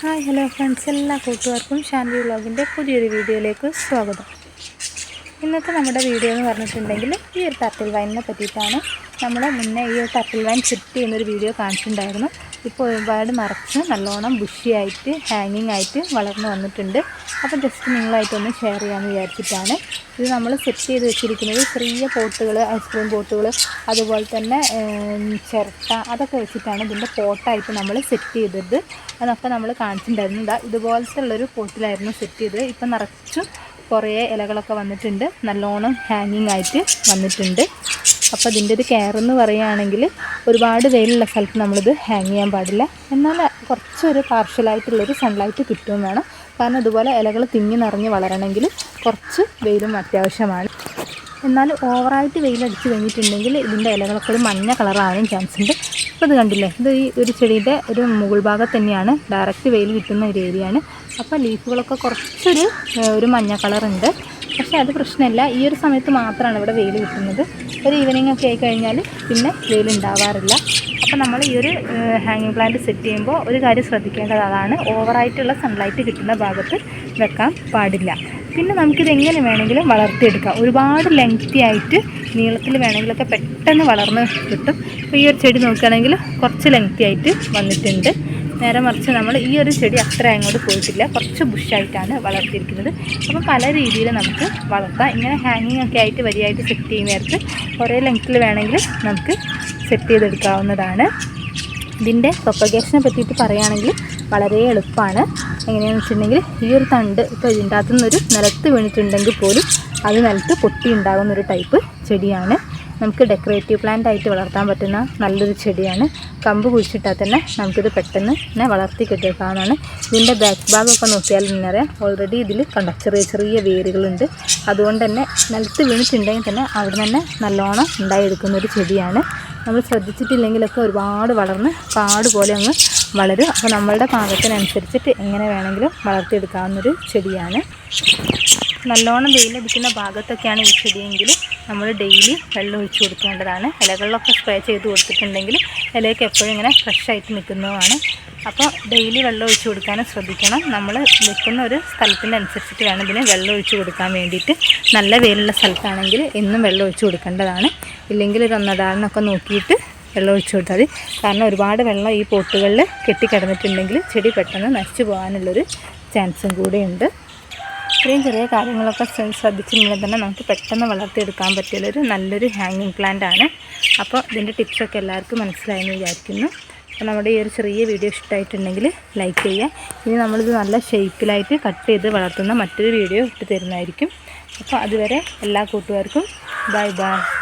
Hi hello friends. എല്ലാ കൂട്ടുകാർക്കും ഷാൻവി വ്ളോഗിന്റെ പുതിയൊരു വീഡിയോയിലേക്ക് സ്വാഗതം. ഇന്നത്തെ നമ്മുടെ വീഡിയോ എന്ന് പറഞ്ഞിട്ടുണ്ടെങ്കിൽ ഈ ഒരു ടർട്ടിൽ വൈനിനെ പറ്റിയിട്ടാണ്. നമ്മൾ മുന്നേ ഈ ഒരു ടർട്ടിൽ വൈൻ സെറ്റ് ചെയ്യുന്നൊരു വീഡിയോ കാണിച്ചിട്ടുണ്ടായിരുന്നു. ഇപ്പോൾ ഒരുപാട് മറച്ച് നല്ലോണം ബുഷിയായിട്ട് ഹാങ്ങിങ് ആയിട്ട് വളർന്നു വന്നിട്ടുണ്ട്. അപ്പോൾ ജസ്റ്റ് നിങ്ങളായിട്ടൊന്ന് ഷെയർ ചെയ്യാമെന്ന് വിചാരിച്ചിട്ടാണ്. ഇത് നമ്മൾ സെറ്റ് ചെയ്ത് വെച്ചിരിക്കുന്നത് ചെറിയ പോട്ടുകൾ ഐസ്ക്രീം പോട്ടുകൾ അതുപോലെ തന്നെ ചിരട്ട അതൊക്കെ വെച്ചിട്ടാണ് ഇതിന്റെ പോട്ടായിട്ട് നമ്മൾ സെറ്റ് ചെയ്തത്. അതൊക്കെ നമ്മൾ കാണിച്ചിട്ടുണ്ടായിരുന്നു. ഇതാ ഇതുപോലത്തെ ഉള്ളൊരു പോട്ടിലായിരുന്നു സെറ്റ് ചെയ്തത്. ഇപ്പം നിറച്ചും കുറേ ഇലകളൊക്കെ വന്നിട്ടുണ്ട്. നല്ലോണം ഹാങ്ങിങ് ആയിട്ട് വന്നിട്ടുണ്ട്. അപ്പോൾ അതിന്റെ ഒരു കെയർ എന്ന് പറയുകയാണെങ്കിൽ ഒരുപാട് വെയിലുള്ള സ്ഥലത്ത് നമ്മളിത് ഹാങ് ചെയ്യാൻ പാടില്ല. എന്നാൽ കുറച്ചൊരു പാർഷ്യലായിട്ടുള്ളൊരു സൺലൈറ്റ് കിട്ടുകയും വേണം. കാരണം ഇതുപോലെ ഇലകൾ തിങ്ങി നിറഞ്ഞ് വളരണമെങ്കിൽ കുറച്ച് വെയിലും അത്യാവശ്യമാണ്. എന്നാൽ ഓവറായിട്ട് വെയിലടിച്ച് കഴിഞ്ഞിട്ടുണ്ടെങ്കിൽ ഇതിന്റെ ഇലകളൊക്കെ ഒരു മഞ്ഞ കളറാവാനും ചാൻസ് ഉണ്ട്. അപ്പോൾ ഇത് കണ്ടില്ലേ? ഇത് ഈ ഒരു ചെടിയുടെ ഒരു മുകൾ ഭാഗത്ത് തന്നെയാണ്. ഡയറക്റ്റ് വെയിൽ കിട്ടുന്ന ഒരു ഏരിയയാണ് അപ്പോൾ ലീഫുകളൊക്കെ കുറച്ചൊരു ഒരു മഞ്ഞ കളറുണ്ട് പക്ഷേ അത് പ്രശ്നമല്ല. ഈ ഒരു സമയത്ത് മാത്രമാണ് ഇവിടെ വെയിൽ കിട്ടുന്നത്. ഒരു ഈവനിങ് ഒക്കെ ആയി കഴിഞ്ഞാൽ പിന്നെ വെയിൽ ഉണ്ടാവാറില്ല. അപ്പോൾ നമ്മൾ ഈ ഒരു ഹാങ്ങിങ് പ്ലാന്റ് സെറ്റ് ചെയ്യുമ്പോൾ ഒരു കാര്യം ശ്രദ്ധിക്കേണ്ടത് അതാണ്. ഓവറായിട്ടുള്ള സൺലൈറ്റ് കിട്ടുന്ന ഭാഗത്ത് വെക്കാൻ പാടില്ല. പിന്നെ നമുക്കിത് എങ്ങനെ വേണമെങ്കിലും വളർത്തിയെടുക്കാം. ഒരുപാട് ലെങ്തി ആയിട്ട് നീളത്തിൽ വേണമെങ്കിലൊക്കെ പെട്ടെന്ന് വളർന്ന് കിട്ടും. ഈ ഒരു ചെടി നോക്കുകയാണെങ്കിൽ കുറച്ച് ലെങ്തി ആയിട്ട് വന്നിട്ടുണ്ട്. നേരെ മറിച്ച് നമ്മൾ ഈ ഒരു ചെടി അത്ര അങ്ങോട്ട് പോയിട്ടില്ല. കുറച്ച് ബുഷായിട്ടാണ് വളർത്തിയിരിക്കുന്നത്. അപ്പോൾ പല രീതിയിൽ നമുക്ക് വളർത്താം. ഇങ്ങനെ ഹാങ്ങിങ് ഒക്കെ ആയിട്ട് വരിയായിട്ട് സെറ്റ് ചെയ്യുന്ന നേരത്ത് കുറേ ലെങ്ത്തിൽ വേണമെങ്കിൽ നമുക്ക് സെറ്റ് ചെയ്തെടുക്കാവുന്നതാണ്. ഇതിന്റെ പ്രൊപ്പഗേഷനെ പറ്റിയിട്ട് പറയുകയാണെങ്കിൽ വളരെ എളുപ്പമാണ്. എങ്ങനെയാണെന്ന് വെച്ചിട്ടുണ്ടെങ്കിൽ ഈ ഒരു തണ്ട് ഇപ്പോൾ ഇതിന്റെ അകത്തുനിന്നൊരു നിലത്ത് വീണിട്ടുണ്ടെങ്കിൽ പോലും അത് നിലത്ത് പൊട്ടി ഉണ്ടാകുന്ന ഒരു ടൈപ്പ് ചെടിയാണ്. നമുക്ക് ഡെക്കറേറ്റീവ് പ്ലാന്റ് ആയിട്ട് വളർത്താൻ പറ്റുന്ന നല്ലൊരു ചെടിയാണ്. കമ്പ് കുഴിച്ചിട്ടാൽ തന്നെ നമുക്കിത് പെട്ടെന്ന് തന്നെ വളർത്തി കിട്ടിയേക്കാവുന്നതാണ്. ഇതിന്റെ ബാക്ക് ഭാഗമൊക്കെ നോക്കിയാൽ നിന്നറിയാം. ഓൾറെഡി ഇതിൽ കണ്ട ചെറിയ ചെറിയ വേരുകളുണ്ട്. അതുകൊണ്ട് തന്നെ നിലത്ത് വീണിട്ടുണ്ടെങ്കിൽ തന്നെ അവിടെ തന്നെ നല്ലോണം ഉണ്ടായെടുക്കുന്ന ഒരു ചെടിയാണ്. നമ്മൾ ശ്രദ്ധിച്ചിട്ടില്ലെങ്കിലൊക്കെ ഒരുപാട് വളർന്ന് പാട് പോലെ അങ്ങ് വളരും. അപ്പോൾ നമ്മളുടെ പാകത്തിനനുസരിച്ചിട്ട് എങ്ങനെ വേണമെങ്കിലും വളർത്തിയെടുക്കാവുന്നൊരു ചെടിയാണ്. നല്ലോണം വെയിലടിക്കുന്ന ഭാഗത്തൊക്കെയാണ് ഈ ചെടിയെങ്കിൽ നമ്മൾ ഡെയിലി വെള്ളം ഒഴിച്ചു കൊടുക്കേണ്ടതാണ്. ഇലകളിലൊക്കെ സ്പ്രേ ചെയ്ത് കൊടുത്തിട്ടുണ്ടെങ്കിൽ ഇലയൊക്കെ എപ്പോഴും ഇങ്ങനെ ഫ്രഷായിട്ട് നിൽക്കുന്നതുമാണ് അപ്പോൾ ഡെയിലി വെള്ളം ഒഴിച്ചു കൊടുക്കാനും ശ്രദ്ധിക്കണം. നമ്മൾ നിൽക്കുന്ന ഒരു സ്ഥലത്തിന്റെ അനുസരിച്ചിട്ട് വേണം ഇതിന് വെള്ളം ഒഴിച്ചു കൊടുക്കാൻ വേണ്ടിയിട്ട്. നല്ല വെയിലുള്ള സ്ഥലത്താണെങ്കിൽ എന്നും വെള്ളം ഒഴിച്ചു കൊടുക്കേണ്ടതാണ്. ഇല്ലെങ്കിൽ ഒരു ഒന്നടാളിനൊക്കെ നോക്കിയിട്ട് വെള്ളം ഒഴിച്ചു കൊടുത്താൽ മതി. കാരണം ഒരുപാട് വെള്ളം ഈ പോട്ടുകളിൽ കെട്ടിക്കിടന്നിട്ടുണ്ടെങ്കിൽ ചെടി പെട്ടെന്ന് നശിച്ചു പോകാനുള്ളൊരു ചാൻസും കൂടെയുണ്ട്. ഇത്രയും ചെറിയ കാര്യങ്ങളൊക്കെ ശ്ര- ശ്രദ്ധിച്ചിട്ടുണ്ടെങ്കിൽ തന്നെ നമുക്ക് പെട്ടെന്ന് വളർത്തിയെടുക്കാൻ പറ്റിയുള്ളൊരു നല്ലൊരു ഹാങ്ങിങ് പ്ലാന്റ് ആണ്. അപ്പോൾ ഇതിന്റെ ടിപ്സൊക്കെ എല്ലാവർക്കും മനസ്സിലായെന്ന് വിചാരിക്കുന്നു. അപ്പോൾ നമ്മുടെ ഈ ഒരു ചെറിയ വീഡിയോ ഇഷ്ടമായിട്ടുണ്ടെങ്കിൽ ലൈക്ക് ചെയ്യുക. ഇനി നമ്മളിത് നല്ല ഷേപ്പിലായിട്ട് കട്ട് ചെയ്ത് വളർത്തുന്ന മറ്റൊരു വീഡിയോ ഇട്ട് തരുന്നതായിരിക്കും. അപ്പോൾ അതുവരെ എല്ലാ കൂട്ടുകാർക്കും ബൈ ബൈ.